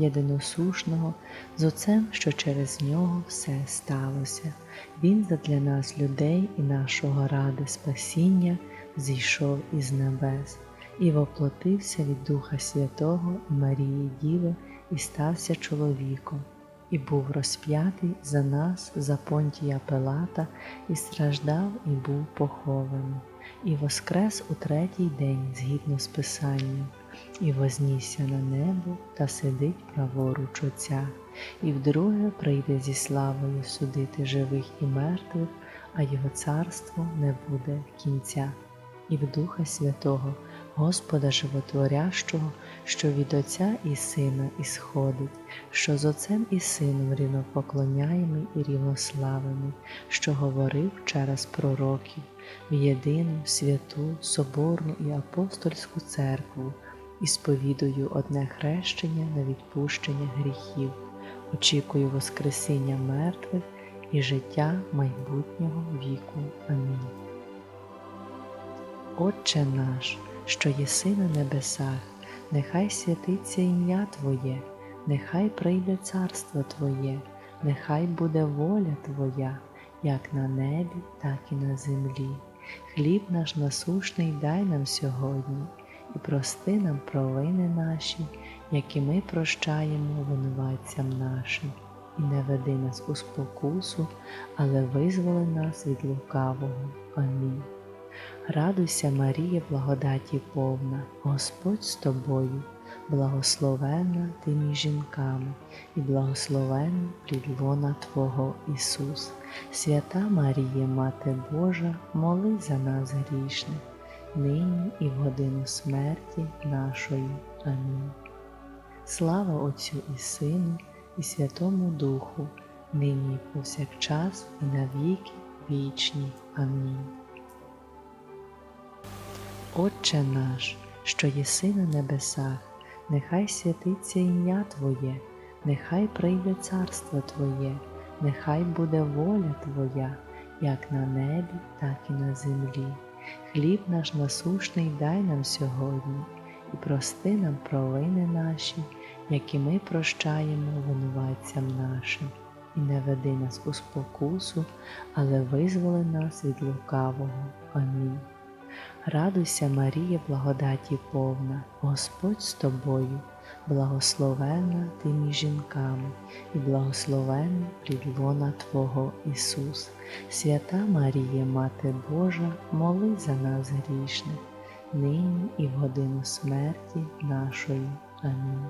єдиносушного, з Отцем, що через нього все сталося. Він задля нас, людей і нашого ради спасіння, зійшов із небес і воплотився від Духа Святого Марії Діви і стався чоловіком, і був розп'ятий за нас, за понтія Пилата, і страждав, і був похований, і воскрес у третій день згідно з Писанням і вознісся на небо та сидить праворуч Отця, і вдруге прийде зі славою судити живих і мертвих, а його царство не буде кінця, і в Духа Святого, Господа Животворящого, що від Отця і Сина ісходить, що з Отцем і Сином рівнопоклоняємий і рівнославими, що говорив через пророків в єдину святу, соборну і апостольську церкву і сповідую одне хрещення на відпущення гріхів, очікую Воскресіння мертвих і життя майбутнього віку. Амінь. Отче наш, що єси на небесах, нехай святиться ім'я Твоє, нехай прийде царство Твоє, нехай буде воля Твоя, як на небі, так і на землі. Хліб наш насушний дай нам сьогодні і прости нам провини наші, які ми прощаємо винуватцям нашим, і не веди нас у спокусу, але визволи нас від лукавого. Амінь. Радуйся, Марія, благодаті повна, Господь з тобою, благословенна ти між жінками, і благословенна плід лона Твого Ісус. Свята Марія, Мати Божа, моли за нас грішних нині і в годину смерті нашої. Амінь. Слава Отцю і Сину, і Святому Духу, нині і повсякчас, і на віки вічні. Амінь. Отче наш, що єси на небесах, нехай святиться ім'я Твоє, нехай прийде царство Твоє, нехай буде воля Твоя, як на небі, так і на землі. Хліб наш насушний дай нам сьогодні, і прости нам провини наші, які ми прощаємо винуватцям нашим, і не веди нас у спокусу, але визволи нас від лукавого. Амінь. Радуйся, Марія, благодаті повна, Господь з тобою, благословенна ти між жінками, і благословенна плід лона Твого Ісус. Свята Марія, Мати Божа, моли за нас грішних, нині і в годину смерті нашої. Амінь.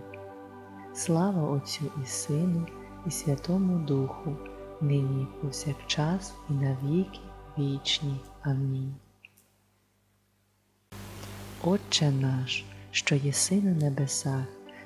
Слава Отцю і Сину, і Святому Духу, нині і повсякчас, і на віки вічні. Амінь. Отче наш, що єси на небесах,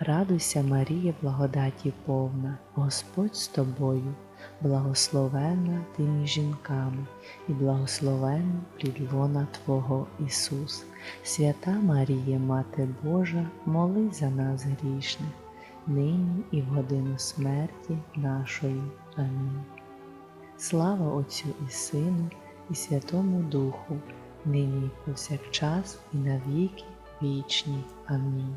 Радуйся, Марія, благодаті повна, Господь з тобою, благословенна ти між жінками, і благословенна плід лона Твого Ісус. Свята Марія, Мати Божа, моли за нас грішних, нині і в годину смерті нашої. Амінь. Слава Отцю і Сину, і Святому Духу, нині і повсякчас, і на віки вічні. Амінь.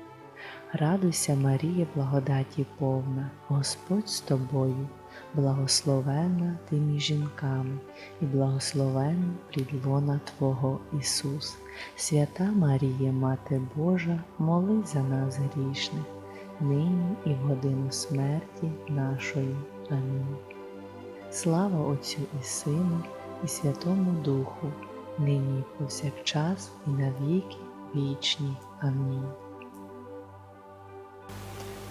Радуйся, Марія, благодаті повна, Господь з тобою, благословенна ти між жінками, і благословенний плід лона Твого Ісус. Свята Марія, Мати Божа, молись за нас грішних, нині і в годину смерті нашої. Амінь. Слава Отцю і Сину, і Святому Духу, нині і повсякчас, і навіки вічні. Амінь.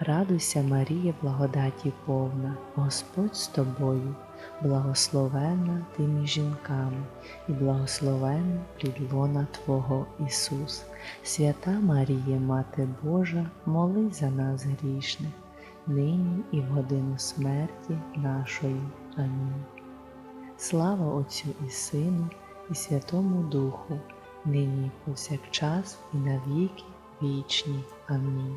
Радуйся, Марія, благодаті повна, Господь з тобою, благословенна ти між жінками, і благословенна плід лона Твого Ісус. Свята Марія, Мати Божа, молись за нас грішних, нині і в годину смерті нашої. Амінь. Слава Отцю і Сину, і Святому Духу, нині і повсякчас, і навіки вічні. Амінь.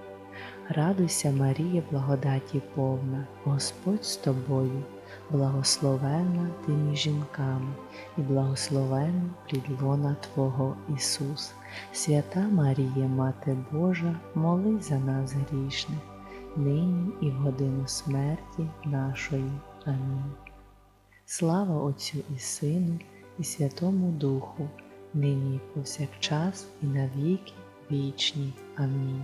Радуйся, Марія, благодаті повна, Господь з тобою, благословенна ти між жінками, і благословенний плід лона Твого Ісус. Свята Марія, Мати Божа, молись за нас грішних, нині і в годину смерті нашої. Амінь. Слава Отцю і Сину, і Святому Духу, нині і повсякчас, і навіки вічні. Амінь.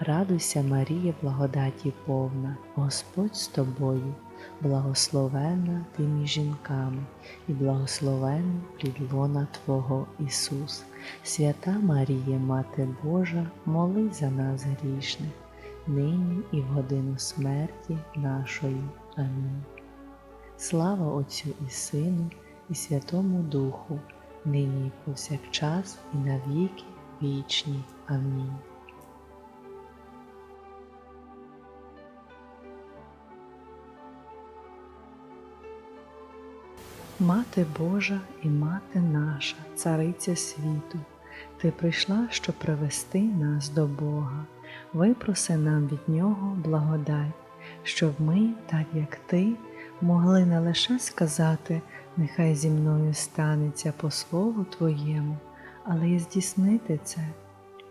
Радуйся, Марія, благодаті повна, Господь з тобою, благословенна ти між жінками, і благословенний плід лона Твого Ісус. Свята Марія, Мати Божа, молись за нас грішних, нині і в годину смерті нашої. Амінь. Слава Отцю і Сину, і Святому Духу, нині і повсякчас, і навіки вічні. Амінь. Мати Божа і мати наша, цариця світу, ти прийшла, щоб привести нас до Бога, випроси нам від Нього благодать, щоб ми, так як ти, могли не лише сказати, нехай зі мною станеться по слову Твоєму, але й здійснити це.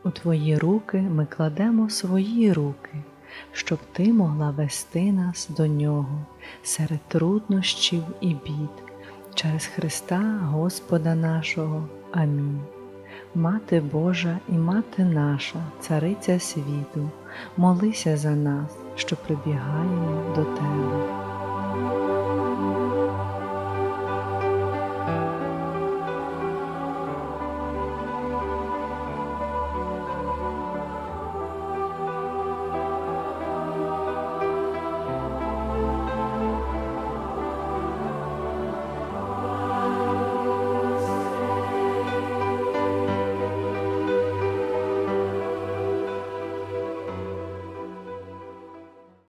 У Твої руки ми кладемо свої руки, щоб Ти могла вести нас до Нього серед труднощів і бід через Христа Господа нашого. Амінь. Мати Божа і Мати наша, Цариця світу, молися за нас, що прибігаємо до Тебе.